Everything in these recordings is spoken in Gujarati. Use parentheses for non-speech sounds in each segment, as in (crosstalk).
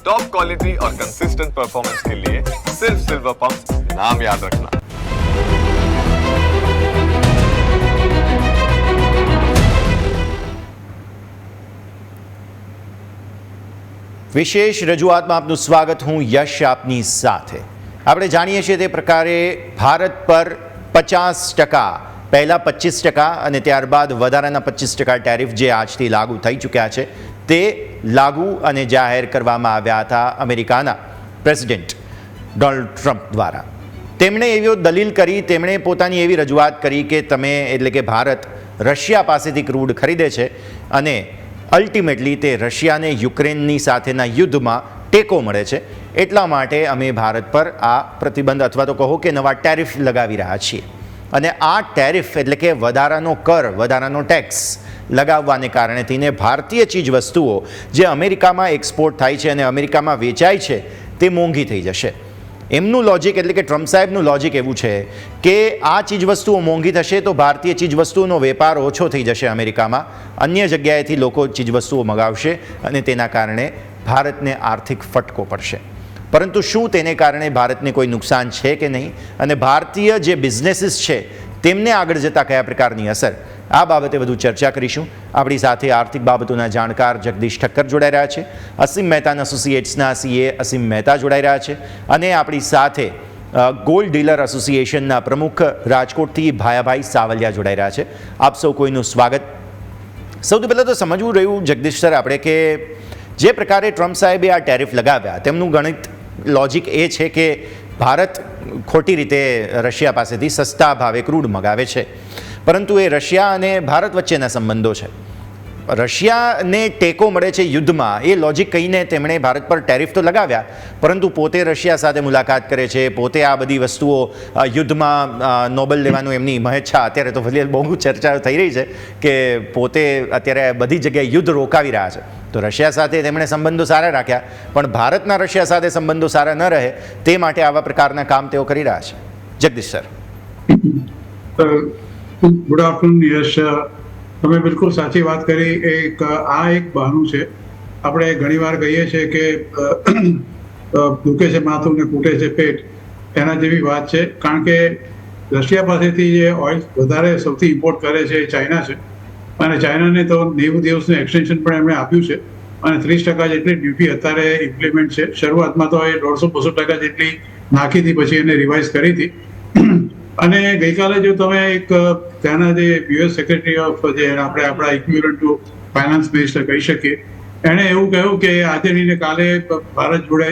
टॉप क्वालिटी और कंसिस्टेंट परफॉर्मेंस के लिए सिर्फ सिल्वर पंप नाम याद रखना વિશેષ રજૂઆતમાં આપનું સ્વાગત હું યશ આપની સાથે આપણે જાણીએ છીએ તે પ્રકારે ભારત પર પચાસ ટકા પહેલાં પચીસ ટકા અને ત્યારબાદ વધારાના પચીસ ટકા ટેરિફ જે આજથી લાગુ થઈ ચૂક્યા છે તે લાગુ અને જાહેર કરવામાં આવ્યા હતા અમેરિકાના પ્રેસિડેન્ટ ડોનાલ્ડ ટ્રમ્પ દ્વારા. તેમણે એવી દલીલ કરી, તેમણે પોતાની એવી રજૂઆત કરી કે તમે એટલે કે ભારત રશિયા પાસેથી ક્રૂડ ખરીદે છે અને અલ્ટિમેટલી તે રશિયાને યુક્રેનની સાથેના યુદ્ધમાં ટેકો મળે છે. એટલા માટે અમે ભારત પર આ પ્રતિબંધ અથવા તો કહો કે નવા ટેરિફ લગાવી રહ્યા છીએ. અને આ ટેરિફ એટલે કે વધારાનો કર, વધારાનો ટેક્સ લગાવવાને કારણે થઈને ભારતીય ચીજ વસ્તુઓ જે અમેરિકામાં એક્સપોર્ટ થાય છે અને અમેરિકામાં વેચાય છે, તે મોંઘી થઈ જશે. એમનું લોજિક એટલે કે ટ્રમ્પ સાહેબનું લોજિક એવું છે કે આ ચીજવસ્તુઓ મોંઘી થશે તો ભારતીય ચીજવસ્તુઓનો વેપાર ઓછો થઈ જશે અમેરિકામાં. અન્ય જગ્યાએથી લોકો ચીજવસ્તુઓ મગાવશે અને તેના કારણે ભારતને આર્થિક ફટકો પડશે. પરંતુ શું તેને કારણે ભારતને કોઈ નુકસાન છે કે નહીં? અને ભારતીય જે બિઝનેસીસ છે તેમને આગળ જતાં કયા પ્રકારની અસર? આ બાબતે વધુ ચર્ચા કરીશું. આપણી સાથે આર્થિક બાબતોના જાણકાર જગદીશ ઠક્કર જોડાઈ રહ્યા છે. અસીમ મહેતાના એસોસિએટ્સના સીએ અસીમ મહેતા જોડાઈ રહ્યા છે. અને આપણી સાથે ગોલ્ડ ડીલર એસોસિએશનના પ્રમુખ રાજકોટથી ભાયાભાઈ સાવલિયા જોડાઈ રહ્યા છે. આપ સૌ કોઈનું સ્વાગત. સૌથી પહેલાં તો સમજવું રહ્યું જગદીશ સર આપણે કે જે પ્રકારે ટ્રમ્પ સાહેબે આ ટેરિફ લગાવ્યા, તેમનું ગણિત લોજિક એ છે કે ભારત ખોટી રીતે રશિયા પાસેથી સસ્તા ભાવે ક્રૂડ મગાવે છે. પરંતુ એ રશિયા અને ભારત વચ્ચેના સંબંધો છે. રશિયાને ટેકો મળે છે યુદ્ધમાં. એ લોજિક કહીને તેમણે ભારત પર ટેરિફ તો લગાવ્યા, પરંતુ પોતે રશિયા સાથે મુલાકાત કરે છે. પોતે આ બધી વસ્તુઓ યુદ્ધમાં નોબલ લેવાનું એમની મહેચ્છા. અત્યારે તો ભલે બહુ ચર્ચા થઈ રહી છે કે પોતે અત્યારે બધી જગ્યાએ યુદ્ધ રોકાવી રહ્યા છે. તો રશિયા સાથે તેમણે સંબંધો સારા રાખ્યા, પણ ભારતના રશિયા સાથે સંબંધો સારા ન રહે તે માટે આવા પ્રકારના કામ તેઓ કરી રહ્યા છે. Jagdish sir. Good afternoon, Yash તમે બિલકુલ સાચી વાત કરી. એક, આ એક બહાનું છે. આપણે ઘણીવાર કહીએ છીએ કે દુખે છે, માથું ને કૂટે છે, પેટ. એના જેવી વાત છે. કારણ કે રશિયા પાસેથી જે ઓઇલ વધારે સૌથી ઇમ્પોર્ટ કરે છે એ ચાઇના છે. અને ચાઇનાને તો નેવું દિવસનું એક્સટેન્શન પણ એમણે આપ્યું છે. અને ત્રીસ ટકા જેટલી ડ્યુટી અત્યારે ઇમ્પ્લિમેન્ટ છે. શરૂઆતમાં તો એ દોઢસો બસો ટકા જેટલી નાખી હતી, પછી એને રિવાઇઝ કરી હતી. અને ગઈકાલે જો તમે એક ત્યાંના જે યુએસ સેક્રેટરી ઓફ જે આપણે આપણા ઇક્વિવલન્ટ ટુ ફાઇનાન્સ મિનિસ્ટર કહી શકીએ, એણે એવું કહ્યું કે આજે નહીં કાલે ભારત જોડે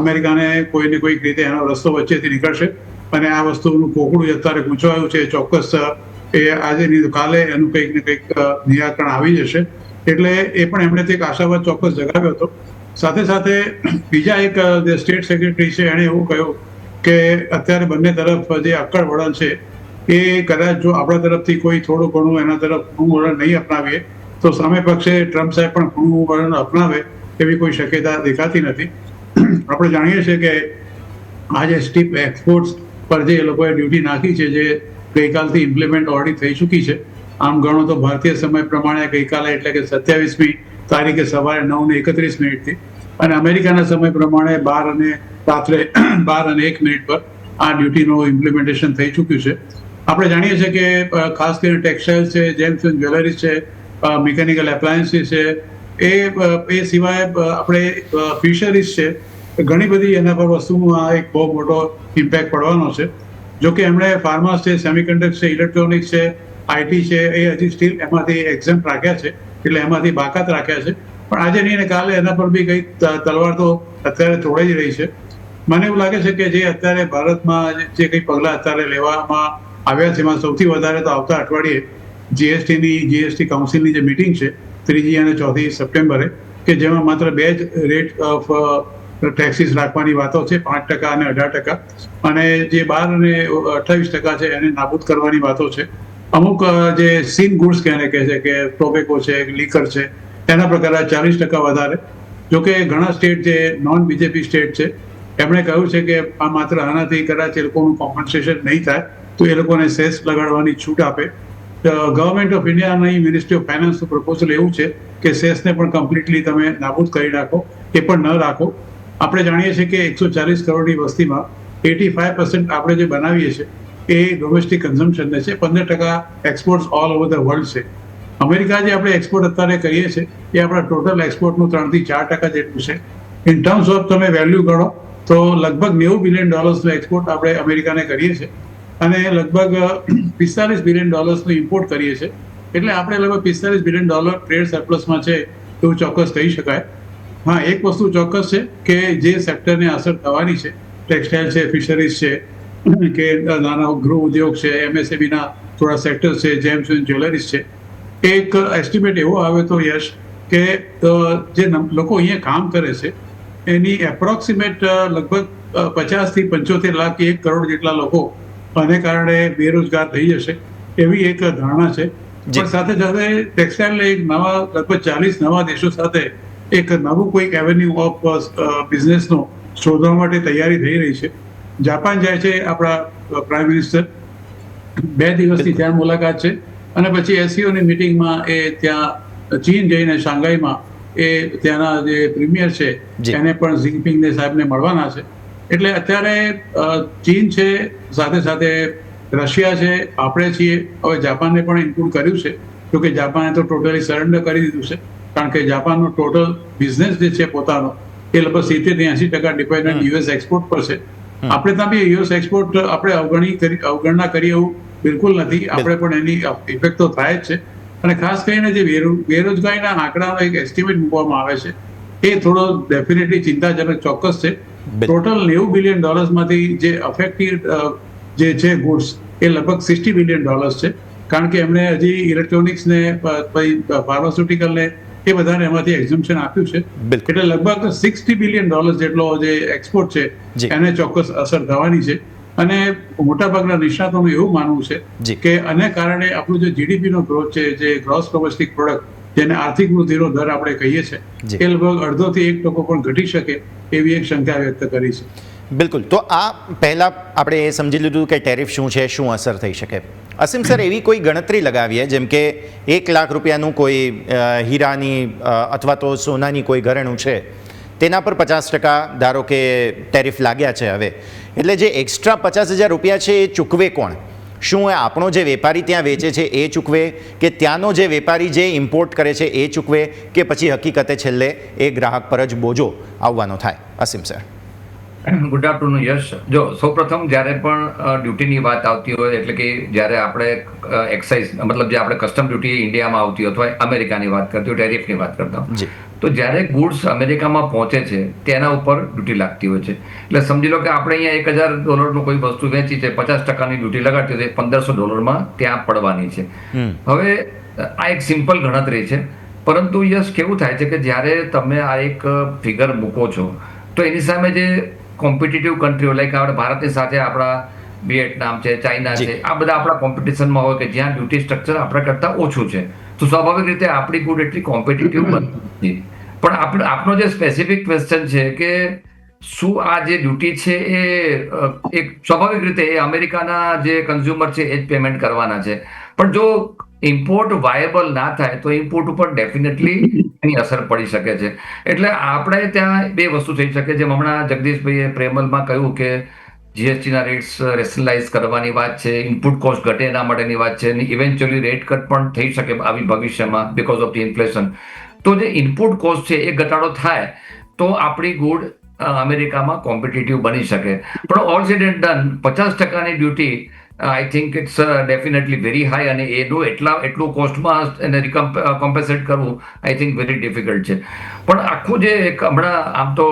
અમેરિકાને કોઈને કોઈક રીતે એનો રસ્તો વચ્ચેથી નીકળશે. અને આ વસ્તુનું કોકડું અત્યારે ગૂંચવાયું છે. ચોક્કસ એ આજે નહીં કાલે એનું કંઈક ને કંઈક નિરાકરણ આવી જશે. એટલે એ પણ એમણે એક આશાવાદ ચોક્કસ જગાવ્યો હતો. સાથે સાથે બીજા એક જે સ્ટેટ સેક્રેટરી છે, એણે એવું કહ્યું કે અત્યારે બંને તરફ જે અક્કડ વળણ છે, એ કદાચ જો આપણા તરફથી કોઈ થોડું ઘણું એના તરફ ઘણું વલણ નહીં અપનાવીએ, તો સામે પક્ષે ટ્રમ્પ સાહેબ પણ ઘણું વલણ અપનાવે એવી કોઈ શક્યતા દેખાતી નથી. આપણે જાણીએ છીએ કે આ જે સ્ટીપ એક્સપોર્ટ્સ પર જે એ લોકોએ ડ્યુટી નાખી છે, જે ગઈકાલથી ઇમ્પ્લિમેન્ટ ઓલરેડી થઈ ચૂકી છે, આમ ગણો તો ભારતીય સમય પ્રમાણે ગઈકાલે એટલે કે સત્યાવીસમી તારીખે સવારે નવ ને એકત્રીસ મિનિટથી અને અમેરિકાના સમય પ્રમાણે બાર અને રાત્રે (clears throat) બાર અને એક મિનિટ પર આ ડ્યુટીનું ઇમ્પ્લિમેન્ટેશન થઈ ચૂક્યું છે. આપણે જાણીએ છીએ કે ખાસ કરીને ટેક્સટાઇલ્સ છે, જેમ્સ એન્ડ જ્વેલરીઝ છે મિકેનિકલ એપ્લાયન્સીસ છે, એ એ સિવાય આપણે ફિશરીઝ છે, ઘણી બધી એના પર વસ્તુનું આ એક બહુ મોટો ઇમ્પેક્ટ પડવાનો છે. જો કે એમણે ફાર્માસ છે સેમિકન્ડક્ટર છે ઇલેક્ટ્રોનિક્સ છે આઈટી છે, એ હજી સ્ટીલ એમાંથી એક્ઝામ રાખ્યા છે, એટલે એમાંથી બાકાત રાખ્યા છે. પણ આજે નહીં ને કાલે એના પર બી કંઈક તલવાર તો અત્યારે તોડાઈ જ રહી છે. મને એવું લાગે છે કે જે અત્યારે ભારતમાં જે- કંઈ પગલાં અત્યારે લેવામાં આવ્યા છે, એમાં સૌથી વધારે તો આવતા અઠવાડિયે જીએસટીની જીએસટી કાઉન્સિલની જે મિટિંગ છે, ત્રીજી અને ચોથી સપ્ટેમ્બરે કે જેમાં માત્ર બે જ રેટ ઓફ ટેક્સીસ રાખવાની વાતો છે, પાંચ ટકા અને અઢાર ટકા. અને જે બાર અને અઠ્ઠાવીસ ટકા છે, એને નાબૂદ કરવાની વાતો છે. અમુક જે સીન ગુડ્સ કહે કહે છે, કે ટોબેકો છે લીકર છે, એના પ્રકારે ચાલીસ ટકા વધારે. જોકે ઘણા સ્ટેટ જે નોન બીજેપી સ્ટેટ છે એમણે કહ્યું છે કે આ માત્ર આનાથી કદાચ એ લોકોનું કોમ્પન્સેશન નહીં થાય, તો એ લોકોને સેસ લગાડવાની છૂટ આપે. ગવર્મેન્ટ ઓફ ઇન્ડિયાની મિનિસ્ટ્રી ઓફ ફાઇનાન્સનું પ્રપોઝલ એવું છે કે સેસને પણ કમ્પ્લીટલી તમે નાબૂદ કરી નાખો, એ પણ ન રાખો. આપણે જાણીએ છીએ કે એકસો ચાલીસ કરોડની વસ્તીમાં એટી ફાઈવ પર્સન્ટ આપણે જે બનાવીએ છીએ, એ ડોમેસ્ટિક કન્ઝમ્પશનને છે. પંદર ટકા exports all over the world છે. અમેરિકા જે આપણે એક્સપોર્ટ અત્યારે કરીએ છીએ, એ આપણા ટોટલ એક્સપોર્ટનું ત્રણથી ચાર ટકા જેટલું છે. ઇન ટર્મ્સ ઓફ તમે વેલ્યુ ગણો તો લગભગ નેવું બિલિયન ડોલર્સનો એક્સપોર્ટ આપણે અમેરિકાને કરીએ છીએ અને લગભગ પિસ્તાલીસ બિલિયન ડોલર્સનું ઇમ્પોર્ટ કરીએ છીએ. એટલે આપણે લગભગ પિસ્તાલીસ બિલિયન ડોલર ટ્રેડ સરપ્લસમાં છે એવું ચોક્કસ કહી શકાય. હા, એક વસ્તુ ચોક્કસ છે કે જે સેક્ટરને અસર થવાની છે, ટેક્સટાઇલ છે, ફિશરીઝ છે, (clears throat) કે નાના ગૃહ ઉદ્યોગ છે એમએસએબીના થોડા સેક્ટર્સ છે, જેમ્સ એન્ડ જ્વેલરીઝ છે. એક એસ્ટિમેટ એવો આવે તો યશ કે જે લોકો અહીંયા કામ કરે છે એની એપ્રોક્સિમેટ લગભગ પચાસથી પંચોતેર લાખ એક કરોડ જેટલા લોકો આને કારણે બેરોજગાર થઈ જશે એવી એક ધારણા છે. પણ સાથે સાથે ટેક્સટાઇલ એક નવા લગભગ ચાલીસ નવા દેશો સાથે એક નવું કોઈક એવન્યુ ઓફ બિઝનેસનો શોધવા માટે તૈયારી થઈ રહી છે. જાપાન જાય છે આપણા પ્રાઇમ મિનિસ્ટર બે દિવસની ત્યાં મુલાકાત છે. અને પછી એસસીઓની મિટિંગમાં એ ત્યાં ચીન જઈને શાંઘાઈમાં એ ત્યાંના જે પ્રીમિયર છે જી. એને પણ ઝિંગપિંગને સાહેબને મળવાના છે. એટલે અત્યારે ચીન છે સાથે સાથે રશિયા છે આપણે છીએ. હવે જાપાનને પણ ઇન્ક્લુડ કર્યું છે. જોકે જાપાને તો ટોટલી સરેન્ડર કરી દીધું છે. કારણ કે જાપાનનો ટોટલ બિઝનેસ જે છે પોતાનો એ લગભગ સિત્તેર એસી ટકા ડિપેન્ડન્ટ યુએસ એક્સપોર્ટ પર છે. આપણે ત્યાં બી યુએસ એક્સપોર્ટ આપણે અવગણી કરી અવગણના કરીએ એવું બિલકુલ નથી. આપણે પણ એની ઇફેક્ટ તો થાય જ છે. અને ખાસ કરીને જે બેરોજગારીના આંકડાનો એક એસ્ટિમેટ મૂકવામાં આવે છે એ થોડો ડેફિનેટલી ચિંતાજનક ચોક્કસ છે. ટોટલ નેવું બિલિયન ડોલર્સમાંથી જે અફેક્ટેડ જે છે ગુડ્સ એ લગભગ સિક્સટી બિલિયન ડોલર્સ છે. કારણ કે એમણે હજી ઇલેક્ટ્રોનિક્સ ને ફાર્માસ્યુટિકલ ને એ બધાને એમાંથી એક્ઝમ્પશન આપ્યું છે. એટલે લગભગ સિક્સટી બિલિયન ડોલર જેટલો જે એક્સપોર્ટ છે. એને ચોક્કસ અસર થવાની છે. અને મોટાભાગના નિષ્ણાતોનું એવું માનવું. છે કે આને કારણે આપણું જે જીડીપીનો ગ્રોથ છે જે ગ્રોસ ડોમેસ્ટિક પ્રોડક્ટ જેને આર્થિક વૃદ્ધિનો દર આપણે કહીએ છીએ એ લગભગ અડધોથી એક ટકો પણ ઘટી શકે એવી એક શંકા વ્યક્ત કરી છે. બિલકુલ. તો આ પહેલાં આપણે એ સમજી લીધું કે ટેરિફ શું છે શું અસર થઈ શકે. અસીમ સર એવી કોઈ ગણતરી લગાવીએ જેમ કે એક લાખ રૂપિયાનું કોઈ હીરાની અથવા તો સોનાની કોઈ ઘરેણું છે તેના પર પચાસ ટકા ધારો કે ટેરિફ લાગ્યા છે હવે. એટલે જે એક્સ્ટ્રા પચાસ હજાર રૂપિયા છે એ ચૂકવે કોણ? શું આપણો જે વેપારી ત્યાં વેચે છે એ ચૂકવે? કે ત્યાંનો જે વેપારી જે ઇમ્પોર્ટ કરે છે એ ચૂકવે? કે પછી હકીકતે છેલ્લે એ ગ્રાહક પર જ બોજો આવવાનો થાય? અસીમ સર ગુડ આફ્ટરનૂન યશ. જો સૌપ્રથમ જ્યારે પણ ડ્યુટીની વાત આવતી હોય એટલે કે જ્યારે આપણે એક્સાઇઝ મતલબ જે આપણે કસ્ટમ ડ્યુટી ઇન્ડિયામાં આવતી હોય અથવા અમેરિકાની વાત કરતી હોય ટેરિફની વાત કરતા હોય. જી. તો જ્યારે ગુડ્સ અમેરિકામાં પહોંચે છે તેના ઉપર ડ્યુટી લાગતી હોય છે. એટલે સમજી લો કે આપણે અહીંયા એક હજાર ડોલરનું કોઈ વસ્તુ વેચી છે પચાસ ટકાની ડ્યુટી લગાડતી હોય પંદરસો ડોલરમાં ત્યાં પડવાની છે. હવે આ એક સિમ્પલ ગણતરી છે. પરંતુ યસ કેવું થાય છે કે જ્યારે તમે આ એક ફિગર મૂકો છો તો એની સામે જે કોમ્પિટિટિવ કન્ટ્રીઓ લાઈક આપણે ભારતની સાથે આપણા વિયેટનામ છે ચાઇના છે આ બધા આપણા કોમ્પિટિશનમાં હોય કે જ્યાં ડ્યુટી સ્ટ્રક્ચર આપણા કરતાં ઓછું છે. તો સ્વાભાવિક રીતે આપણી ગુડ એટલી કોમ્પિટિટિવ બનતી. પણ આપનો જે સ્પેસિફિક ક્વેશ્ચન છે કે શું આ જે ડ્યુટી છે એ એક સ્વાભાવિક રીતે એ અમેરિકાના જે કન્ઝ્યુમર છે એ જ પેમેન્ટ કરવાના છે. પણ જો ઇમ્પોર્ટ વાયેબલ ના થાય તો ઇમ્પોર્ટ ઉપર ડેફિનેટલી એની અસર પડી શકે છે. એટલે આપણે ત્યાં બે વસ્તુ થઈ શકે જેમ હમણાં જગદીશભાઈએ પ્રેમલમાં કહ્યું કે જીએસટીના રેટ્સ રેશનલાઇઝ કરવાની વાત છે ઇનપુટ કોસ્ટ ઘટે એના માટેની વાત છે ઇવેન્ચ્યુઅલી રેટ કટ પણ થઈ શકે આવી ભવિષ્યમાં બીકોઝ ઓફ ધી ઇન્ફ્લેશન તો જે ઇનપુટ કોસ્ટ છે એ ઘટાડો થાય, તો આપણી ગુડ અમેરિકામાં કોમ્પિટિટિવ બની શકે. પણ ઓલ ડન પચાસ ટકાની duty I think it's definitely very high અને એનું એટલા એટલું કોસ્ટમાં એને કોમ્પેન્સેટ કરવું આઈ થિંક વેરી ડિફિકલ્ટ છે. પણ આખું જે એક હમણાં આમ તો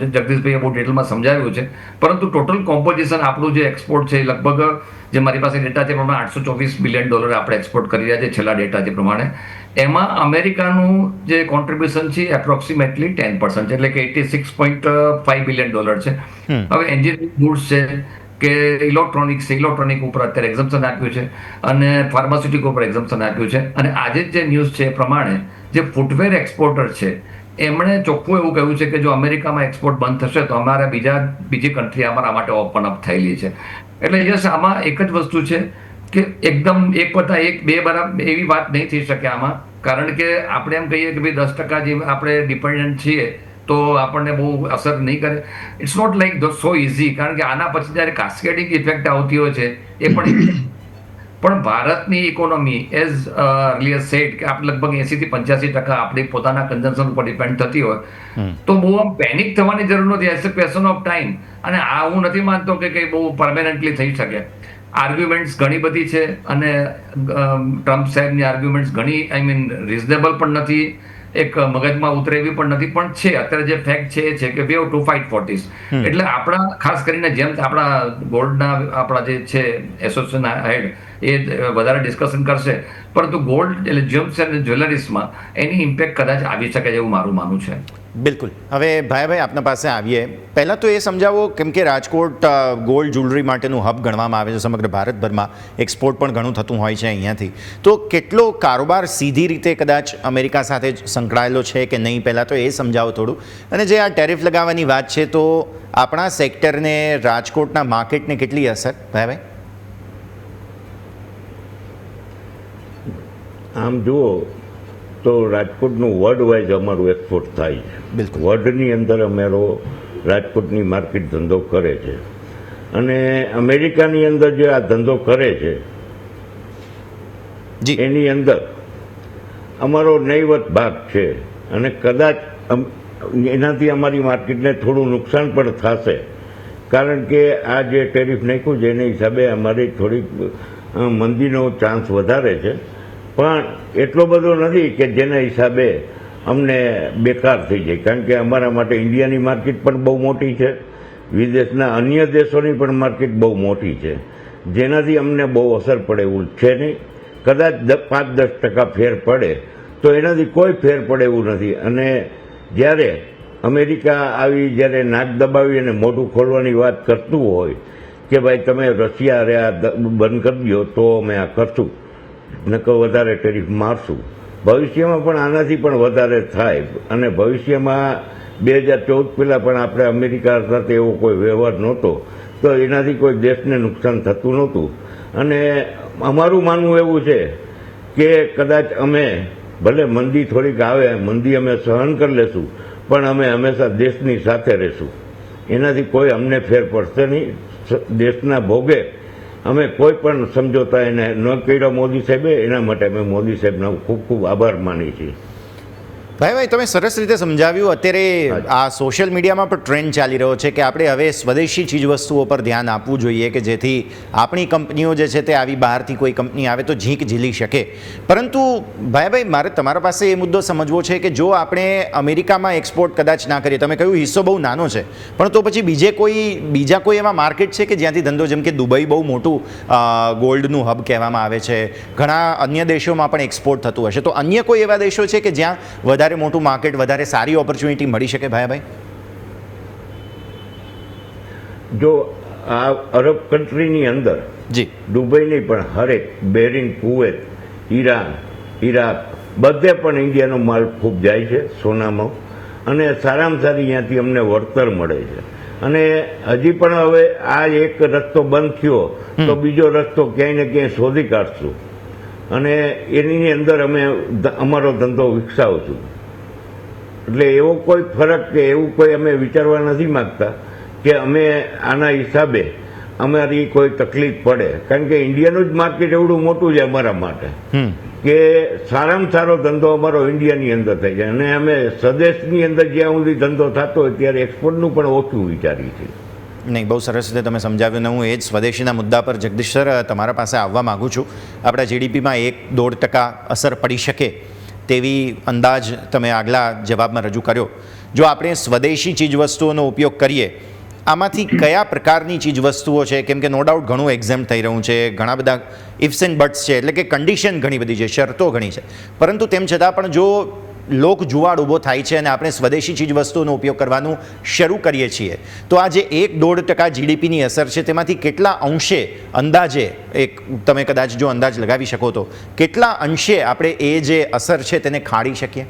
જગદીશભાઈએ બહુ ડિટેલમાં સમજાવ્યું છે. પરંતુ ટોટલ કોમ્પોઝિશન આપણું જે એક્સપોર્ટ છે એ લગભગ જે મારી પાસે ડેટા છે પ્રમાણે આઠસો ચોવીસ બિલિયન ડોલર આપણે એક્સપોર્ટ કરી રહ્યા છે છેલ્લા ડેટા છે પ્રમાણે. એમાં અમેરિકાનું જે કોન્ટ્રીબ્યુશન છે એપ્રોક્સિમેટલી ટેન પર્સન્ટ છે. એટલે કે eighty six point five billion dollar છે. હવે એન્જિનિયરિંગ ગુડ્સ છે કે ઇલેક્ટ્રોનિક્સ, ઇલેક્ટ્રોનિક ઉપર અત્યારે એક્ઝમ્પશન આપ્યું છે અને ફાર્માસ્યુટિક ઉપર એક્ઝામ્પન આપ્યું છે. અને આજે જે ન્યૂઝ છે એ પ્રમાણે જે ફૂટવેર એક્સપોર્ટર છે, એમણે ચોખ્ખું એવું કહ્યું છે કે જો અમેરિકામાં એક્સપોર્ટ બંધ થશે તો અમારા બીજા, બીજી કન્ટ્રી અમારા માટે ઓપન અપ થયેલી છે. એટલે યસ, આમાં એક જ વસ્તુ છે કે એકદમ એક વત્તા એક, બે બરાબર એવી વાત નહીં થઈ શકે આમાં. કારણ કે આપણે એમ કહીએ કે ભાઈ દસ ટકા જે આપણે ડિપેન્ડન્ટ છીએ તો આપણને બહુ અસર નહીં કરે. It's not like so easy કારણ કે આના પછી જ્યારે કાસ્કેડિંગ ઇફેક્ટ આવતી હોય છે એ પણ પણ ભારતની ઇકોનોમી એઝ અર્લિયર સેટ કે આપણે લગભગ એસી થી પંચ્યાસી ટકા આપણી પોતાના કન્ઝમ્પશન ઉપર ડિપેન્ડ થતી હોય તો બહુ આમ પેનિક થવાની જરૂર નથી. As a question of time અને આ હું નથી માનતો કે કંઈ બહુ પરમેનન્ટલી થઈ શકે. આર્ગ્યુમેન્ટ્સ ઘણી બધી છે અને ટ્રમ્પ સાહેબની આર્ગ્યુમેન્ટ્સ ઘણી આઈ મીન રિઝનેબલ પણ નથી. એક મગજમાં ઉતરે એવી પણ નથી પણ છે અત્યારે જે ફેક્ટ છે એ છે કે we have to fight for this એટલે આપણા ખાસ કરીને જેમ આપણા ગોલ્ડના આપણા જે છે એસોસિએશન હેડ એ વધારે ડિસ્કશન કરશે. પરંતુ ગોલ્ડ એટલે જેમ્સ અને જ્વેલરીઝમાં એની ઇમ્પેક્ટ કદાચ આવી શકે એવું મારું માનવું છે. બિલકુલ. હવે ભાઈભાઈ, આપના પાસે આવીએ. પહેલાં તો એ સમજાવો, કેમ કે રાજકોટ ગોલ્ડ જ્વેલરી માટેનું હબ ગણવામાં આવે છે. સમગ્ર ભારતભરમાં એક્સપોર્ટ પણ ઘણું થતું હોય છે અહીંયાથી. તો કેટલો કારોબાર સીધી રીતે કદાચ અમેરિકા સાથે સંકળાયેલો છે કે નહીં? પહેલાં તો એ સમજાવો થોડું. અને જે આ ટેરિફ લગાવવાની વાત છે, તો આપણા સેક્ટરને રાજકોટના માર્કેટને કેટલી અસર? ભાઈભાઈ? આમ જુઓ તો રાજકોટનું વર્ડ વાઇઝ અમારું એક્સપોર્ટ થાય છે. બિલકુલ. વર્ડની અંદર અમારો રાજકોટની માર્કેટ ધંધો કરે છે. અને અમેરિકાની અંદર જે આ ધંધો કરે છે એની અંદર અમારો નૈવત ભાગ છે. અને કદાચ એનાથી અમારી માર્કેટને થોડું નુકસાન પણ થશે. કારણ કે આ જે ટેરિફ નાખ્યું છે એના હિસાબે અમારી થોડીક મંદીનો ચાન્સ વધારે છે. પણ એટલો બધો નથી કે જેના હિસાબે અમને બેકાર થઈ જાય. કારણ કે અમારા માટે ઇન્ડિયાની માર્કેટ પણ બહુ મોટી છે. વિદેશના અન્ય દેશોની પણ માર્કેટ બહુ મોટી છે. જેનાથી અમને બહુ અસર પડે એવું છે નહીં. કદાચ પાંચ દસ ટકા ફેર પડે, તો એનાથી કોઈ ફેર પડે એવું નથી. અને જ્યારે અમેરિકા આવી, જ્યારે નાક દબાવી અને મોઢું ખોલવાની વાત કરતું હોય કે ભાઈ તમે રશિયા અરે આ બંધ કરી દો તો અમે આ કરશું. નકર વધારે ટેરિફ મારશું. ભવિષ્યમાં પણ આનાથી પણ વધારે થાય. અને ભવિષ્યમાં બે હજાર ચૌદ પહેલાં પણ આપણે અમેરિકા સાથે એવો કોઈ વ્યવહાર નહોતો, તો એનાથી કોઈ દેશને નુકસાન થતું નહોતું. અને અમારું માનવું એવું છે કે કદાચ અમે, ભલે મંદી થોડીક આવે, મંદી અમે સહન કરી લેશું, પણ અમે હંમેશા દેશની સાથે રહેશું. એનાથી કોઈ અમને ફેર પડશે નહીં. દેશના ભોગે અમે કોઈ પણ સમજોતા એને ન કર્યો મોદી સાહેબે, એના માટે અમે મોદી સાહેબનો ખૂબ ખૂબ આભાર માની છીએ. ભાઈ ભાઈ તમે સરસ રીતે સમજાવ્યું. અત્યારે આ સોશિયલ મીડિયામાં પણ ટ્રેન્ડ ચાલી રહ્યો છે કે આપણે હવે સ્વદેશી ચીજવસ્તુઓ પર ધ્યાન આપવું જોઈએ કે જેથી આપણી કંપનીઓ જે છે તે આવી બહારથી કોઈ કંપની આવે તો ઝીંક ઝીલી શકે. પરંતુ ભાઈ ભાઈ મારે તમારા પાસે એ મુદ્દો સમજવો છે કે જો આપણે અમેરિકામાં એક્સપોર્ટ કદાચ ના કરીએ તમે કહ્યું હિસ્સો બહુ નાનો છે પણ તો પછી બીજે કોઈ બીજા કોઈ એવા માર્કેટ છે કે જ્યાંથી ધંધો જેમ કે દુબઈ બહુ મોટું ગોલ્ડનું હબ કહેવામાં આવે છે ઘણા અન્ય દેશોમાં પણ એક્સપોર્ટ થતું હશે. તો અન્ય કોઈ એવા દેશો છે કે જ્યાં વધારે મોટું માર્કેટ વધારે સારી ઓપોર્ચ્યુનિટી મળી શકે ભાઈ ભાઈ જો આ અરબ કન્ટ્રીની અંદર જી. દુબઈ નહીં પણ હરેક બેરિન કુવેત ઈરાન ઈરાક બધે પણ ઇન્ડિયાનો માલ ખૂબ જાય છે સોનામાં. અને સારામાં સારી અહીંયાથી અમને વળતર મળે છે. અને હજી પણ હવે આ એક રસ્તો બંધ થયો તો બીજો રસ્તો ક્યાંય ને ક્યાંય શોધી કાઢશું. અને એની અંદર અમે અમારો ધંધો વિકસાવશું. એટલે એવો કોઈ ફરક કે એવું કોઈ અમે વિચારવા નથી માંગતા કે અમે આના હિસાબે અમારી કોઈ તકલીફ પડે. કારણ કે ઇન્ડિયાનું જ માર્કેટ એવડું મોટું છે અમારા માટે. કે સારામાં સારો ધંધો અમારો ઇન્ડિયાની અંદર થાય છે. અને અમે સ્વદેશની અંદર જ્યાં સુધી ધંધો થતો હોય ત્યારે એક્સપોર્ટનું પણ ઓછું વિચારીએ છીએ. નહીં બહુ સરસ રીતે તમે સમજાવ્યું ને હું એ જ સ્વદેશીના મુદ્દા પર જગદીશ સર તમારા પાસે આવવા માગું છું. આપણા જીડીપીમાં એક દોઢ ટકા અસર પડી શકે તેવી અંદાજ તમે આગલા જવાબમાં રજૂ કર્યો. જો આપણે સ્વદેશી ચીજવસ્તુઓનો ઉપયોગ કરીએ, આમાંથી કયા પ્રકારની ચીજવસ્તુઓ છે? કેમ કે નો ડાઉટ ઘણું એક્ઝામ થઈ રહ્યું છે, ઘણા બધા ઇફ્સ એન્ડ બટ્સ છે, એટલે કે કન્ડિશન ઘણી બધી છે, શરતો ઘણી છે. પરંતુ તેમ છતાં પણ જો લોક જુવાડ ઊભો થાય છે અને આપણે સ્વદેશી ચીજવસ્તુઓનો ઉપયોગ કરવાનું શરૂ કરીએ છીએ. તો આ જે એક દોઢ ટકા જીડીપીની અસર છે, તેમાંથી કેટલા અંશે અંદાજે એક તમે કદાચ જો અંદાજ લગાવી શકો તો, કેટલા અંશે આપણે એ જે અસર છે તેને ખાડી શકીએ?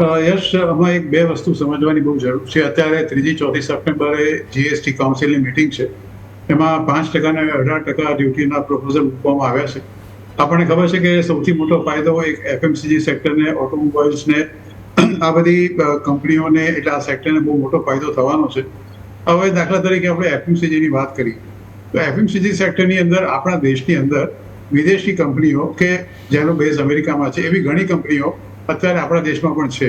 યશ આમાં એક બે વસ્તુ સમજવાની બહુ જરૂર છે. અત્યારે ત્રીજી, ચોથી સપ્ટેમ્બરે જીએસટી કાઉન્સિલની મિટિંગ છે. એમાં પાંચ ટકા અઢાર ટકા ડ્યુટીના પ્રપોઝલ મૂકવામાં આવ્યા છે. આપણને ખબર છે કે સૌથી મોટો ફાયદો એક એફએમસીજી સેક્ટરને ઓટોમોબાઈલ્સને આ બધી કંપનીઓને, એટલે આ સેક્ટરને બહુ મોટો ફાયદો થવાનો છે. હવે દાખલા તરીકે આપણે એફએમસીજીની વાત કરી તો એફએમસીજી સેક્ટરની અંદર, આપણા દેશની અંદર, વિદેશી કંપનીઓ કે જેનો બેઝ અમેરિકામાં છે, એવી ઘણી કંપનીઓ અત્યારે આપણા દેશમાં પણ છે.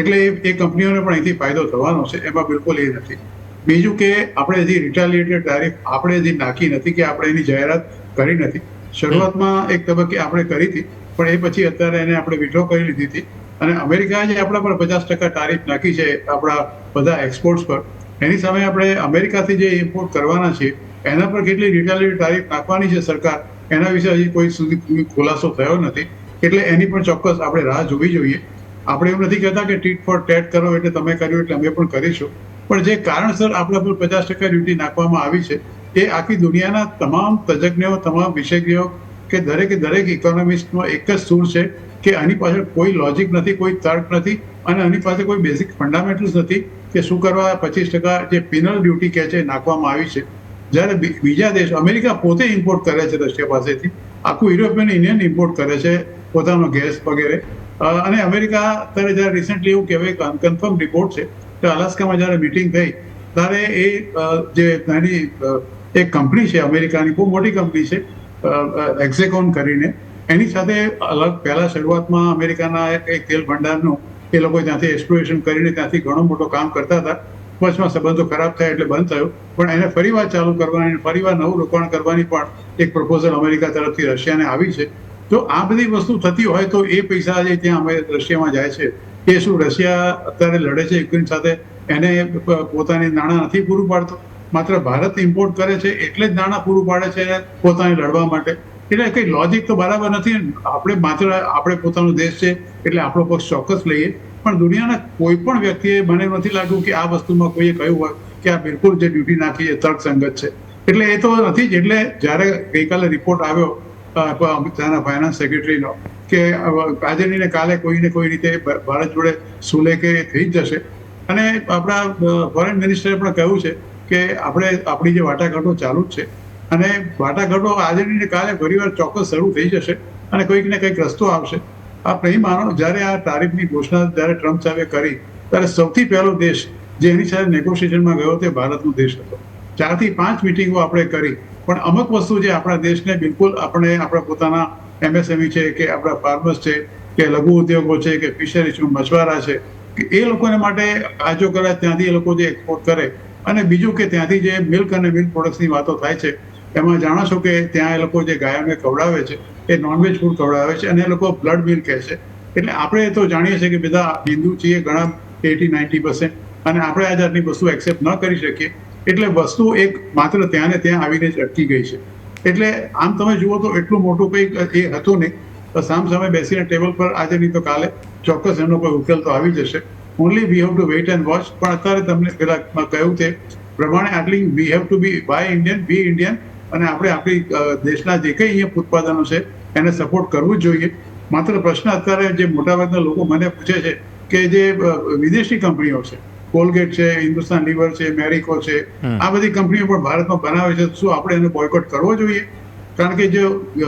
એટલે એ કંપનીઓને પણ અહીંથી ફાયદો થવાનો છે, એમાં બિલકુલ એ નથી. બીજું કે આપણે હજી રિટાલિએટેડ તારીફ આપણે હજી નાખી નથી કે આપણે એની જાહેરાત કરી નથી. શરૂઆતમાં એક તબક્કે આપણે કરી હતી, પણ એ પછી અત્યારે એને આપણે વિડ્રો કરી લીધી હતી. અને અમેરિકાએ જે આપણા પર પચાસ ટકા તારીફ નાખી છે, આપણા બધા એક્સપોર્ટ્સ પર, એની સામે આપણે અમેરિકાથી જે ઇમ્પોર્ટ કરવાના છે, એના પર કેટલી રિટાલિએટેડ તારીફ નાખવાની છે સરકાર, એના વિશે હજી કોઈ સુધી ખુલાસો થયો નથી. એટલે એની પણ ચોક્કસ આપણે રાહ જોવી જોઈએ. આપણે એવું નથી કહેતા કે ટીટ ફોર ટેટ કરો એટલે તમે કર્યું એટલે અમે પણ કરીશું. પણ જે કારણસર આપણા પર પચાસ ટકા ડ્યુટી નાખવામાં આવી છે એ આખી દુનિયાના તમામ તજજ્ઞો, તમામ વિશેષજ્ઞો કે દરેકે દરેક ઇકોનોમિસ્ટનો એક જ સૂર છે કે આની પાછળ કોઈ લોજિક નથી, કોઈ તર્ક નથી અને આની પાસે કોઈ બેઝિક ફંડામેન્ટલ્સ નથી કે શું કરવા પચીસ ટકા જે પિનલ ડ્યુટી કહે છે નાખવામાં આવી છે. જ્યારે બીજા દેશ, અમેરિકા પોતે ઇમ્પોર્ટ કરે છે રશિયા પાસેથી. આખું યુરોપિયન યુનિયન ઇમ્પોર્ટ કરે છે પોતાનો ગેસ વગેરે. અને અમેરિકા અત્યારે જ્યારે રિસેન્ટલી એવું કહેવાય કે અનકન્ફર્મ રિપોર્ટ છે કે અલાસ્કામાં જ્યારે મિટિંગ થઈ, ત્યારે એ જે નાની એક કંપની છે, અમેરિકાની, બહુ મોટી કંપની છે એક્ઝેકોન કરીને. એની સાથે અલગ, પહેલા શરૂઆતમાં અમેરિકાના એક તેલ ભંડારનું, એ લોકો ત્યાંથી એક્સપ્લોરેશન કરીને ત્યાંથી ઘણો મોટો કામ કરતા હતા. વચમાં સંબંધો ખરાબ થયા એટલે બંધ થયો. પણ એને ફરીવાર ચાલુ કરવાની અને ફરીવાર નવું રોકાણ કરવાની પણ એક પ્રપોઝલ અમેરિકા તરફથી રશિયાને આવી છે. તો આ બધી વસ્તુ થતી હોય તો એ પૈસા જે ત્યાં અમે રશિયામાં જાય છે. એ શું રશિયા અત્યારે લડે છે, યુક્રેન સાથે એને પોતાની નાણાં નથી પૂરું પાડતો? માત્ર ભારત ઇમ્પોર્ટ કરે છે એટલે જ નાણાં પૂરું પાડે છે પોતાને લડવા માટે. એટલે કઈ લોજિક તો બરાબર નથી. આપણે માત્ર, આપણે પોતાનો દેશ છે એટલે આપણો પક્ષ ચોક્કસ લઈએ. પણ દુનિયાના કોઈ પણ વ્યક્તિએ મને નથી લાગ્યું કે આ વસ્તુમાં કોઈએ કહ્યું હોય કે આ બિલકુલ જે ડ્યુટી નાખી એ તર્કસંગત છે. એટલે એ તો નથી જ. એટલે જ્યારે ગઈકાલે રિપોર્ટ આવ્યો ત્યાંના ફાઇનાન્સ સેક્રેટરીનો કે આજે ને કાલે કોઈને કોઈ રીતે ભારત જોડે સુલે કે થઈ જ જશે. અને આપણા ફોરેન મિનિસ્ટરે પણ કહ્યું છે કે આપણે આપણી જે વાટાઘાટો ચાલુ જ છે. અને વાટાઘાટો આજે ને કાલે ફરીવાર ચોક્કસ શરૂ થઈ જશે અને કોઈક ને કંઈક રસ્તો આવશે. આપ નહીં માનો જ્યારે આ તારીખની ઘોષણા જ્યારે ટ્રમ્પ સાહેબે કરી, ત્યારે સૌથી પહેલો દેશ જે એની સાથે નેગોશિએશનમાં ગયો તે ભારતનો દેશ હતો. ચારથી પાંચ મિટિંગો આપણે કરી, પણ અમુક વસ્તુ જે આપણા દેશને બિલકુલ આપણે, આપણા પોતાના એમએસએમઈ છે કે આપણા ફાર્મર્સ છે, કે લઘુ ઉદ્યોગો છે, કે ફિશરીઝ, મછવારા છે એ લોકોને માટે આજો કદાચ ત્યાંથી એ લોકો જે એક્સપોર્ટ કરે અને બીજું કે ત્યાંથી જે મિલ્ક અને મિલ્ક પ્રોડક્ટ્સની વાતો થાય છે, એમાં જાણો છો કે ત્યાં એ લોકો જે ગાયોને ખવડાવે છે, એ નોનવેજ ફૂડ ખવડાવે છે અને એ લોકો બ્લડ મિલ્ક કહે છે. એટલે આપણે તો જાણીએ છીએ કે બધા હિન્દુ છીએ, ઘણા એટી, નાઇન્ટી પર્સન્ટ અને આપણે આ જાતની વસ્તુ એક્સેપ્ટ ન કરી શકીએ. એટલે વસ્તુ એક માત્ર ત્યાં ને ત્યાં આવીને જ અટકી ગઈ છે. એટલે આમ તમે જુઓ તો એટલું મોટું કંઈક એ હતું નહીં. સામ સામે બેસીને ટેબલ પર આજે નહીં તો કાલે ચોક્કસ એનો કોઈ ઉકેલ તો આવી જશે. Only we have to wait and watch પણ અત્યારે તમને પેલા કહ્યું તે પ્રમાણે આટલી we have to be buy Indian be Indian અને આપણે આપણી દેશના જે કંઈ અહીંયા ઉત્પાદનો છે એને સપોર્ટ કરવું જ જોઈએ. માત્ર પ્રશ્ન અત્યારે જે મોટાભાગના લોકો મને પૂછે છે કે જે વિદેશી કંપનીઓ છે કોલગેટ છે હિન્દુસ્તાન લીવર છે મેરિકો છે આ બધી કંપનીઓ પણ ભારતમાં બનાવે છે શું આપણે એને બોયકોટ કરવો જોઈએ? કારણ કે જો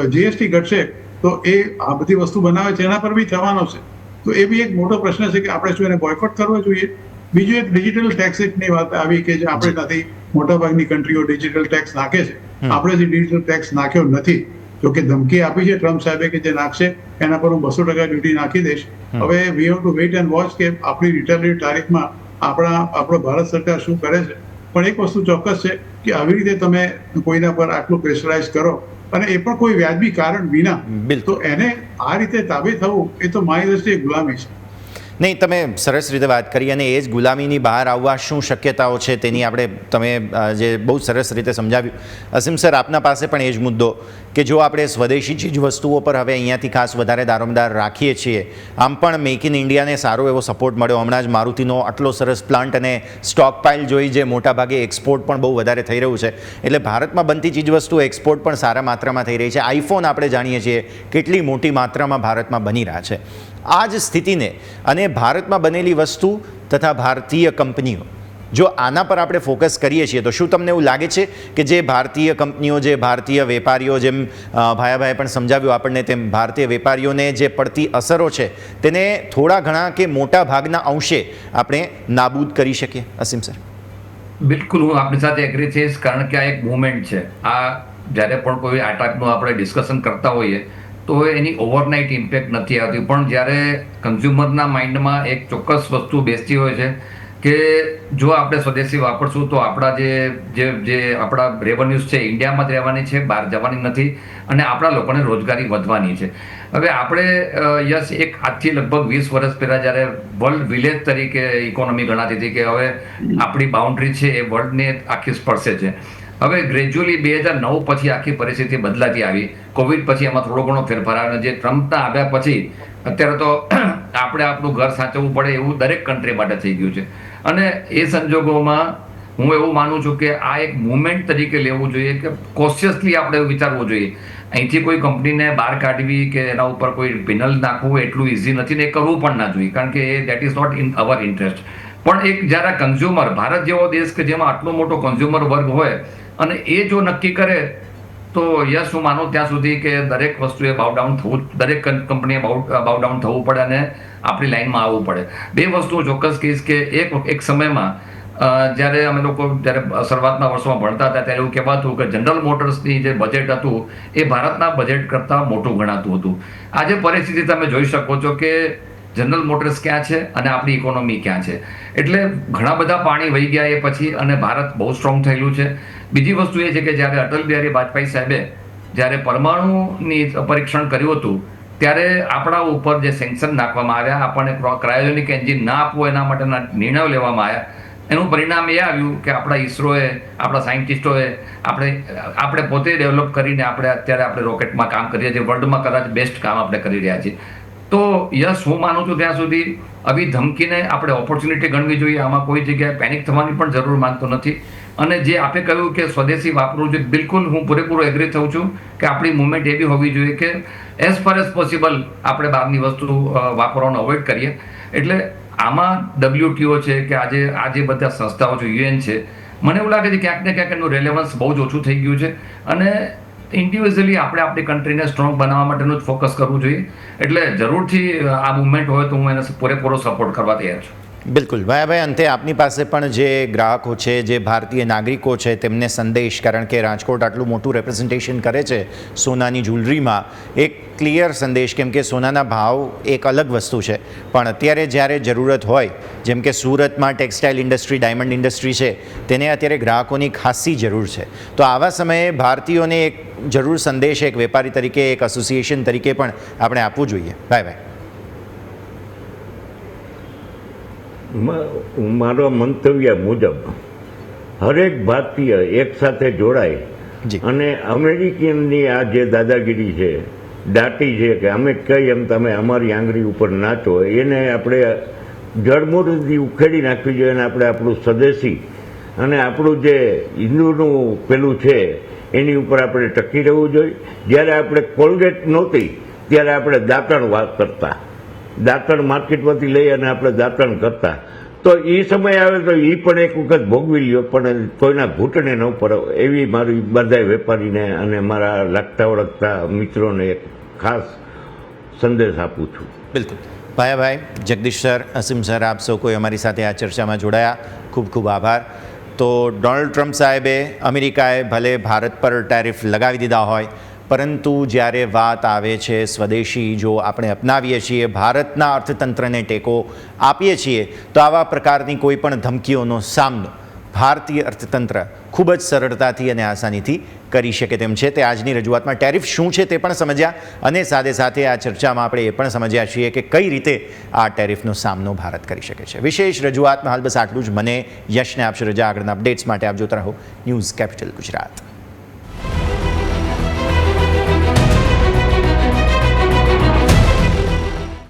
જીએસટી ઘટશે તો એ આ બધી વસ્તુ બનાવે છે એના પર બી થવાનો છે. તો એ બી એક મોટો પ્રશ્ન છે કે આપણે શું એને બોયકોટ કરવો જોઈએ? બીજું એક ડિજિટલ ટેક્સની વાત આવી કે જે આપણે ત્યાંથી મોટાભાગની કન્ટ્રીઓ ડિજિટલ ટેક્સ નાખે છે. આપણે જે ડિજિટલ ટેક્સ નાખ્યો નથી જો કે ધમકી આપી છે ટ્રમ્પ સાહેબે કે જે નાખશે એના પર હું બસો ટકા ડ્યુટી નાખી દઈશ. હવે we have to wait and watch કે આપણી રિટર્નની તારીખમાં આપણા આપણો ભારત સરકાર શું કરે છે. પણ એક વસ્તુ ચોક્કસ છે કે આવી રીતે તમે કોઈના પર આટલું પ્રેશરાઇઝ કરો અને એ પણ કોઈ વ્યાજબી કારણ વિના. તો એને આ રીતે તાબે થવું એ તો મારી દ્રષ્ટિએ ગુલામી છે. નહીં, તમે સરસ રીતે વાત કરી અને એ જ ગુલામીની બહાર આવવા શું શક્યતાઓ છે તેની આપણે તમે જે બહુ સરસ રીતે સમજાવ્યું. અસીમ સર, આપના પાસે પણ એ જ મુદ્દો કે જો આપણે સ્વદેશી ચીજ વસ્તુઓ પર હવે અહીંયાથી ખાસ વધારે દારોમદાર રાખીએ છીએ, આમ પણ મેક ઇન ઇન્ડિયાને સારો એવો સપોર્ટ મળ્યો. હમણાં જ મારુતિનો આટલો સરસ પ્લાન્ટ અને સ્ટોક પાઇલ જોઈ જે મોટાભાગે એક્સપોર્ટ પણ બહુ વધારે થઈ રહ્યું છે. એટલે ભારતમાં બનતી ચીજ વસ્તુ એક્સપોર્ટ પણ સારા માત્રામાં થઈ રહી છે. આઈફોન આપણે જાણીએ છીએ કેટલી મોટી માત્રામાં ભારતમાં બની રહ્યા છે. આ જ સ્થિતિને અને ભારતમાં બનેલી વસ્તુ તથા ભારતીય કંપનીઓ. જો આના પર આપણે ફોકસ કરીએ છીએ, તો શું તમને એવું લાગે છે કે જે ભારતીય કંપનીઓ, જે ભારતીય વેપારીઓ જેમ ભાયાભાઈએ પણ સમજાવ્યું આપણને તેમ ભારતીય વેપારીઓને જે પડતી અસરો છે, તેને થોડા ઘણા કે મોટા ભાગના અંશે આપણે નાબૂદ કરી શકીએ? અસીમ સર. બિલકુલ, હું આપણી સાથે એગ્રી થઈશ, કારણ કે આ એક મુવમેન્ટ છે. આ જ્યારે પણ કોઈ આ ટાઈપનું આપણે ડિસ્કશન કરતા હોઈએ તો એની ઓવરનાઇટ ઇમ્પેક્ટ નથી આવતી. પણ જ્યારે કન્ઝ્યુમરના માઇન્ડમાં એક ચોક્કસ વસ્તુ બેસતી હોય છે કે જો આપણે સ્વદેશી વાપરશું તો આપણા જે જે જે આપણા રેવન્યુઝ છે, ઇન્ડિયામાં જ રહેવાની છે, બહાર જવાની નથી અને આપણા લોકોને રોજગારી વધવાની છે. હવે આપણે યસ એક આજથી લગભગ વીસ વર્ષ પહેલાં જ્યારે વર્લ્ડ વિલેજ તરીકે ઇકોનોમી ગણાતી હતી કે હવે આપણી બાઉન્ડ્રી છે એ વર્લ્ડને આખી સ્પર્શે છે. હવે ગ્રેજ્યુઅલી બે હજાર નવ પછી આખી પરિસ્થિતિ બદલાતી આવી. કોવિડ પછી એમાં થોડો ઘણો ફેરફાર આવ્યો જે ટ્રમ્પના આવ્યા પછી અત્યારે તો (clears throat) આપણે આપણું ઘર સાચવવું પડે એવું દરેક કન્ટ્રી માટે થઈ ગયું છે. અને એ સંજોગોમાં હું એવું માનું છું કે આ એક મુવમેન્ટ તરીકે લેવું જોઈએ કે કોશિયસલી આપણે વિચારવું જોઈએ. અહીંથી કોઈ કંપનીને બહાર કાઢવી કે એના ઉપર કોઈ પિનલ નાખવું એટલું ઇઝી નથી ને એ કરવું પણ ના જોઈએ, કારણ કે એ that is not in our interest પણ એક જ્યારે કન્ઝ્યુમર ભારત જેવો દેશ કે જેમાં આટલો મોટો કન્ઝ્યુમર વર્ગ હોય અને એ જો નક્કી કરે, તો યસ, હું માનું ત્યાં સુધી કે દરેક વસ્તુએ બાવ ડાઉન થવું દરેક કંપનીએ બાવ ડાઉન થવું પડે અને આપણી લાઈનમાં આવવું પડે. બે વસ્તુ ચોક્કસ કહીશ કે એક એક સમયમાં જ્યારે અમે લોકો જ્યારે શરૂઆતના વર્ષોમાં ભણતા હતા, ત્યારે એવું કહેવાતું કે જનરલ મોટર્સની જે બજેટ હતું, એ ભારતના બજેટ કરતાં મોટું ગણાતું હતું. આજે પરિસ્થિતિ તમે જોઈ શકો છો કે જનરલ મોટર્સ ક્યાં છે અને આપણી ઇકોનોમી ક્યાં છે. એટલે ઘણા બધા પાણી વહી ગયા એ પછી અને ભારત બહુ સ્ટ્રોંગ થયેલું છે. બીજી વસ્તુ એ છે કે જ્યારે અટલ બિહારી વાજપેયી સાહેબે જ્યારે પરમાણુની પરીક્ષણ કર્યું હતું, ત્યારે આપણા ઉપર જે સેન્કશન નાખવામાં આવ્યા, આપણને ક્રાયોજેનિક એન્જિન ના આપવું એના માટેના નિર્ણયો લેવામાં આવ્યા. એનું પરિણામ એ આવ્યું કે આપણા ઈસરોએ, આપણા સાયન્ટિસ્ટોએ, આપણે આપણે પોતે ડેવલપ કરીને આપણે અત્યારે આપણે રોકેટમાં કામ કરીએ છીએ, વર્લ્ડમાં કદાચ બેસ્ટ કામ આપણે કરી રહ્યા છીએ. તો યસ, હું માનું છું ત્યાં સુધી આવી ધમકીને આપણે ઓપોર્ચ્યુનિટી ગણવી જોઈએ. આમાં કોઈ જગ્યાએ પેનિક થવાની પણ જરૂર માનતો નથી. અને જે આપે કહ્યું કે સ્વદેશી વાપરવું જોઈએ બિલકુલ હું પૂરેપૂરો એગ્રી થઉં છું કે આપણી મુવમેન્ટ એવી હોવી જોઈએ કે એઝ ફાર એઝ પોસિબલ આપણે બહારની વસ્તુ વાપરવાનું અવોઇડ કરીએ. એટલે આમાં ડબલ્યુટીઓ છે કે આજે આ જે બધા સંસ્થાઓ છે યુએન છે, મને એવું લાગે છે ક્યાંક ને ક્યાંક એનું રેલેવન્સ બહુ જ ઓછું થઈ ગયું છે. અને ઇન્ડિવિજ્યુઅલી આપણે આપણી કન્ટ્રીને સ્ટ્રોંગ બનાવવા માટેનું જ ફોકસ કરવું જોઈએ. એટલે જરૂરથી આ મુવમેન્ટ હોય તો હું એને પૂરેપૂરો સપોર્ટ કરવા તૈયાર છું. બિલકુલ. ભાઈ અંતે આપની પાસે પણ જે ગ્રાહકો છે, જે ભારતીય નાગરિકો છે, તેમને સંદેશ, કારણ કે રાજકોટ આટલું મોટું રેપ્રેઝન્ટેશન કરે છે સોનાની જ્વેલરીમાં એક ક્લિયર સંદેશ, કેમ કે સોનાના ભાવ એક અલગ વસ્તુ છે. પણ અત્યારે જ્યારે જરૂરત હોય, જેમ કે સુરતમાં ટેક્સટાઇલ ઇન્ડસ્ટ્રી ડાયમંડ ઇન્ડસ્ટ્રી છે, તેને અત્યારે ગ્રાહકોની ખાસી જરૂર છે. તો આવા સમયે ભારતીયોને એક જરૂર સંદેશ, એક વેપારી તરીકે, એક એસોસિએશન તરીકે પણ આપણે આપવું જોઈએ. ભાઈ ભાઈ. મારો મંતવ્ય મુજબ હરેક ભારતીય એક સાથે જોડાય અને અમેરિકનની આ જે દાદાગીરી છે દાટી છે કે અમે કઈ એમ તમે અમારી આંગળી ઉપર નાચો એને આપણે જળમૂળથી ઉખેડી નાખવી જોઈએ અને આપણે આપણું સ્વદેશી અને આપણું જે હિન્દુનું પેલું છે એની ઉપર આપણે ટકી રહેવું જોઈએ. જ્યારે આપણે કોલગેટ નહોતી ત્યારે આપણે દાંતણ વાત કરતા. દાંતણ માર્કેટમાંથી લઈ અને આપણે દાંતણ કરતા. તો એ સમય આવે તો એ પણ એક વખત ભોગવી લ્યો, પણ કોઈના ઘૂંટણે ન પડો. એવી મારી બધા વેપારીને અને મારા લાગતા ઓળખતા મિત્રોને એક ખાસ સંદેશ આપું છું. બિલકુલ. ભાયાભાઈ જગદીશ સર, અસીમ સર, આપ સૌ કોઈ અમારી સાથે આ ચર્ચામાં જોડાયા. ખૂબ ખૂબ આભાર. તો ડોનાલ્ડ ટ્રમ્પ સાહેબે અમેરિકાએ ભલે ભારત પર ટેરિફ લગાવી દીધા હોય પરંતુ જ્યારે વાત આવે છે સ્વદેશી જો આપણે અપનાવીએ છીએ, ભારતના અર્થતંત્રને ટેકો આપીએ છીએ, તો આવા પ્રકારની કોઈ પણ ધમકીઓનો સામનો ભારતીય અર્થતંત્ર ખૂબ જ સરળતાથી અને આસાનીથી કરી શકે તેમ છે. તે આજની રજૂઆતમાં ટેરિફ શું છે તે પણ સમજ્યા અને સાથે સાથે આ ચર્ચામાં આપણે એ પણ સમજ્યા છીએ કે કઈ રીતે આ ટેરિફનો સામનો ભારત કરી શકે છે. વિશેષ રજૂઆતમાં હાલ બસ આટલું જ. મને યશને આપશે રજા. આગળના અપડેટ્સ માટે આપ જોતા રહો ન્યૂઝ કેપિટલ ગુજરાત.